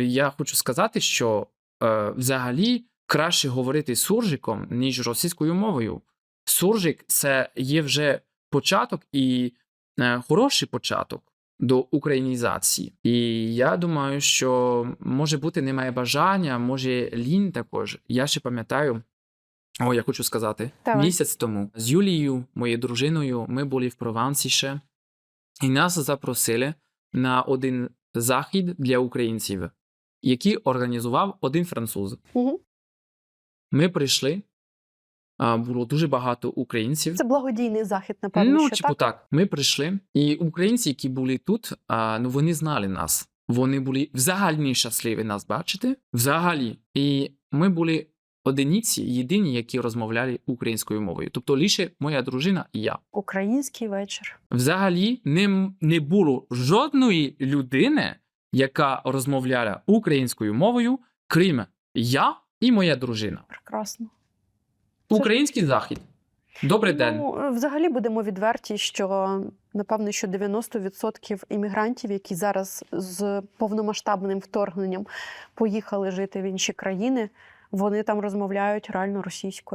я хочу сказати, що е, взагалі краще говорити суржиком, ніж російською мовою. Суржик це є вже початок і е, хороший початок до українізації. І я думаю, що може бути немає бажання, може лінь також. Я ще пам'ятаю. О, я хочу сказати, Давай. місяць тому з Юлією, моєю дружиною, ми були в Провансі ще, і нас запросили на один захід для українців, який організував один француз. Угу. Ми прийшли, було дуже багато українців. Це благодійний захід, напевно, ну, типу так? так. Ми прийшли, і українці, які були тут, ну вони знали нас. Вони були взагалі щасливі нас бачити. Взагалі. І ми були одиниці, єдині, які розмовляли українською мовою. Тобто лише моя дружина і я. Український вечір. Взагалі не, не було жодної людини, яка розмовляла українською мовою, крім я і моя дружина. Прекрасно. Це- Український захід. Добрий день. Ну, е, взагалі будемо відверті, що напевно, що 90% іммігрантів, які зараз з повномасштабним вторгненням поїхали жити в інші країни, вони там розмовляють реально російською.